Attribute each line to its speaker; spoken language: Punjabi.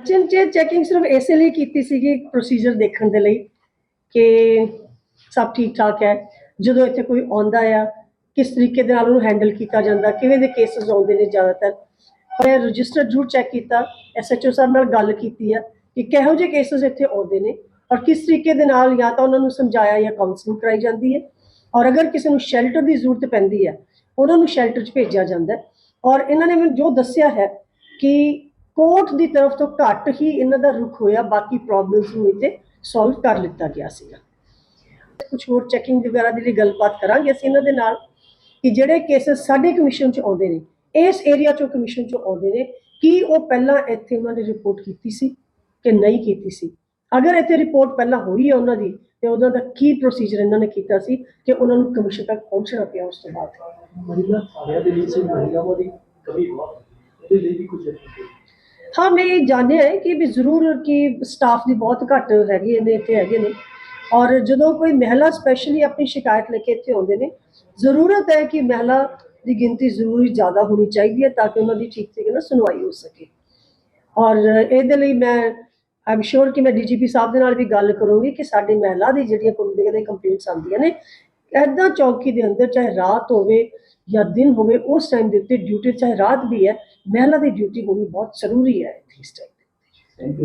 Speaker 1: ਕਿਚਨ 'ਚ ਚੈਕਿੰਗ ਸਿਰਫ ਇਸੇ ਲਈ ਕੀਤੀ ਸੀਗੀ ਪ੍ਰੋਸੀਜਰ ਦੇਖਣ ਦੇ ਲਈ ਕਿ ਸਭ ਠੀਕ ਠਾਕ ਹੈ, ਜਦੋਂ ਇੱਥੇ ਕੋਈ ਆਉਂਦਾ ਆ, ਕਿਸ ਤਰੀਕੇ ਦੇ ਨਾਲ ਉਹਨੂੰ ਹੈਂਡਲ ਕੀਤਾ ਜਾਂਦਾ, ਕਿਵੇਂ ਦੇ ਕੇਸਸ ਆਉਂਦੇ ਨੇ ਜ਼ਿਆਦਾਤਰ। ਮੈਂ ਰਜਿਸਟਰ ਜ਼ਰੂਰ ਚੈੱਕ ਕੀਤਾ ਐਸਐਚਓ ਸਾਹਿਬ ਨਾਲ ਗੱਲ ਕੀਤੀ ਆ ਕਿ ਕਿਹੋ ਜਿਹੇ ਕੇਸਸ ਇੱਥੇ ਆਉਂਦੇ ਨੇ ਔਰ ਕਿਸ ਤਰੀਕੇ ਦੇ ਨਾਲ ਜਾਂ ਤਾਂ ਉਹਨਾਂ ਨੂੰ ਸਮਝਾਇਆ ਜਾਂ ਕਾਉਂਸਲਿੰਗ ਕਰਾਈ ਜਾਂਦੀ ਹੈ ਔਰ ਅਗਰ ਕਿਸੇ ਨੂੰ ਸ਼ੈਲਟਰ ਦੀ ਜ਼ਰੂਰਤ ਪੈਂਦੀ ਹੈ, ਉਹਨਾਂ ਨੂੰ ਸ਼ੈਲਟਰ 'ਚ ਭੇਜਿਆ ਜਾਂਦਾ ਹੈ। ਔਰ ਇਹਨਾਂ ਨੇ ਮੈਨੂੰ ਜੋ ਦੱਸਿਆ ਹੈ ਕਿ ਕੋਰਟ ਦੀ ਤਰਫ ਤੋਂ ਘੱਟ ਹੀ ਇਹਨਾਂ ਦਾ ਰੁਖ ਹੋਇਆ, ਬਾਕੀ ਪ੍ਰੋਬਲਮਸ ਨੂੰ ਇੱਥੇ ਸੋਲਵ ਕਰ ਲਿੱਤਾ ਗਿਆ ਸੀਗਾ। ਕੁਝ ਹੋਰ ਚੈਕਿੰਗ ਵਗੈਰਾ ਦੀ ਲਈ ਗੱਲਬਾਤ ਕਰਾਂਗੇ ਅਸੀਂ ਇਹਨਾਂ ਦੇ ਨਾਲ ਕਿ ਜਿਹੜੇ ਕੇਸਸ ਸਾਡੇ ਕਮਿਸ਼ਨ 'ਚ ਆਉਂਦੇ ਨੇ, ਇਸ ਏਰੀਆ 'ਚੋਂ ਕਮਿਸ਼ਨ 'ਚ ਆਉਂਦੇ ਨੇ, ਕੀ ਉਹ ਪਹਿਲਾਂ ਇੱਥੇ ਉਹਨਾਂ ਨੇ ਰਿਪੋਰਟ ਕੀਤੀ ਸੀ ਕਿ ਨਹੀਂ ਕੀਤੀ ਸੀ? ਅਗਰ ਇੱਥੇ ਰਿਪੋਰਟ ਪਹਿਲਾਂ ਹੋਈ ਹੈ ਉਹਨਾਂ ਦੀ, ਤੇ ਉਹਨਾਂ ਦਾ ਕੀ ਪ੍ਰੋਸੀਜਰ ਇਹਨਾਂ ਨੇ ਕੀਤਾ ਸੀ ਕਿ ਉਹਨਾਂ ਨੂੰ ਕਮਿਸ਼ਨ ਤੱਕ ਪਹੁੰਚਣਾ ਪਿਆ ਉਸ ਤੋਂ ਬਾਅਦ?
Speaker 2: ਮਹਿਲਾ ਥਾਣਿਆਂ ਦੇ ਵਿੱਚ ਮਹਿਲਾਵਾਂ ਦੀ ਕਮੀ ਬਹੁਤ ਇਹਦੇ ਲਈ ਵੀ ਕੁਝ ਹੈ।
Speaker 1: ਹਾਂ, ਮੈਂ ਇਹ ਜਾਣਿਆ ਹੈ ਕਿ ਵੀ ਜ਼ਰੂਰ ਕਿ ਸਟਾਫ ਦੀ ਬਹੁਤ ਘੱਟ ਹੈਗੇ ਨੇ ਇੱਥੇ ਹੈਗੇ ਨੇ। ਔਰ ਜਦੋਂ ਕੋਈ ਮਹਿਲਾ ਸਪੈਸ਼ਲੀ ਆਪਣੀ ਸ਼ਿਕਾਇਤ ਲੈ ਕੇ ਇੱਥੇ ਆਉਂਦੇ ਨੇ, ਜ਼ਰੂਰਤ ਹੈ ਕਿ ਮਹਿਲਾ ਦੀ ਗਿਣਤੀ ਜ਼ਰੂਰੀ ਜ਼ਿਆਦਾ ਹੋਣੀ ਚਾਹੀਦੀ ਹੈ ਤਾਂ ਕਿ ਉਹਨਾਂ ਦੀ ਠੀਕ ਤਰੀਕੇ ਨਾਲ ਸੁਣਵਾਈ ਹੋ ਸਕੇ। ਔਰ ਇਹਦੇ ਲਈ ਮੈਂ ਆਮ ਸ਼ੋਰ ਕਿ ਮੈਂ ਡੀਜੀਪੀ ਸਾਹਿਬ ਦੇ ਨਾਲ ਵੀ ਗੱਲ ਕਰੂੰਗੀ ਕਿ ਸਾਡੀ ਮਹਿਲਾ ਦੀ ਜਿਹੜੀਆਂ ਕੁੰਡੀਆਂ ਦੇ ਕੰਪਲੇਂਟਸ ਆਉਂਦੀਆਂ ਨੇ ਐਦਾਂ ਚੌਕੀ ਦੇ ਅੰਦਰ ਚਾਹੇ ਰਾਤ ਹੋਵੇ ਜਾਂ ਦਿਨ ਹੋਵੇ, ਉਸ ਟਾਈਮ ਦੇ ਉੱਤੇ ਡਿਊਟੀ ਚਾਹੇ ਰਾਤ ਵੀ ਹੈ, ਮਹਿਲਾ ਦੀ ਡਿਊਟੀ ਹੋਣੀ ਬਹੁਤ ਜ਼ਰੂਰੀ ਹੈ ਇਸ ਟਾਈਮ